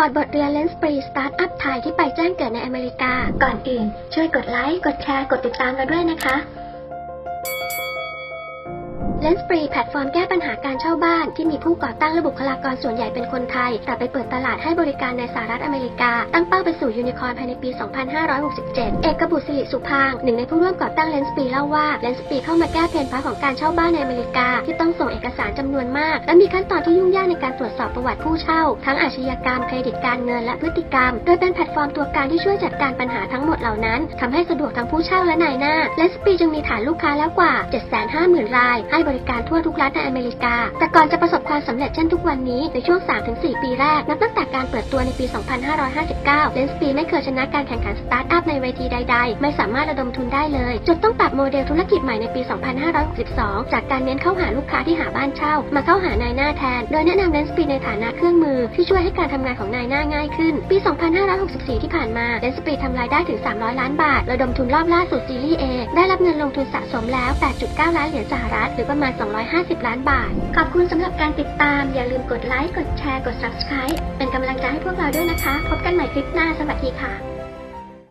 อร์ตบทเรียนเลนส์ปรีสตาร์ทอัพไทยที่ไปแจ้งเกิดในอเมริกา ก่อนอื่น ช่วยกดไลค์ กดแชร์ กดติดตามกันด้วยนะคะ เลนส์ปรีแพลตฟอร์มแก้ปัญหาการเช่าบ้าน ที่มีผู้ก่อตั้งและบุคลากรส่วนใหญ่เป็นคนไทย แต่ไปเปิดตลาดให้บริการในสหรัฐอเมริกา ตั้งเป้าไปสู่ยูนิคอร์นภายในปี 2567 เอกบุตรสิริสุพางหนึ่งในผู้ร่วมก่อตั้งเลนส์ปรีเล่าว่าเลนส์ปรีเข้ามาแก้เพนพาของการเช่าบ้านในอเมริกา ที่ต้องส่งเอกสารจำนวนมาก และมีขั้นตอนที่ยุ่งยากในการตรวจสอบประวัติผู้เช่า ทั้งอาชญากรรมเครดิตการเงินและพฤติกรรม โดยเป็นแพลตฟอร์มตัวกลางที่ช่วยจัดการปัญหาทั้งหมดเหล่านั้นทำให้สะดวกทั้งผู้เช่าและนายหน้าเลนส์ปรีจึงมีฐานลูกค้าแล้วกว่า 750,000 ราย ให้บริการทั่วทุกรัฐในอเมริกา แต่ก่อนจะประสบความสำเร็จเช่นทุกวันนี้ในช่วง 3-4 ปีแรก นับตั้งแต่การเปิดตัวในปี 2559 เลนสปีไม่เคยชนะการแข่งขันสตาร์ทอัพในเวทีใด ๆ ไม่สามารถระดมทุนได้เลยจนต้องปรับโมเดลธุรกิจใหม่ในปี 2562 จากการเน้นเข้าหาลูกค้าที่หาบ้านเช่า มาเข้าหานายหน้าแทน โดยแนะนำเลนสปีในฐานะเครื่องมือที่ช่วยให้การทำงานของนายหน้าง่ายขึ้น ปี2014 ที่ผ่านมาเดนสปีดทำรายได้ถึง 300 ล้านบาท ระดมทุนรอบล่าสุดซีรีส์ A ได้รับเงินลงทุนสะสมแล้ว 8.9 ล้านเหรียญสหรัฐ หรือประมาณ 250 ล้านบาท ขอบคุณสำหรับการติดตาม อย่าลืมกดไลค์ กดแชร์ กด subscribe เป็นกำลังใจให้พวกเราด้วยนะคะ พบกันใหม่คลิปหน้า สวัสดีค่ะ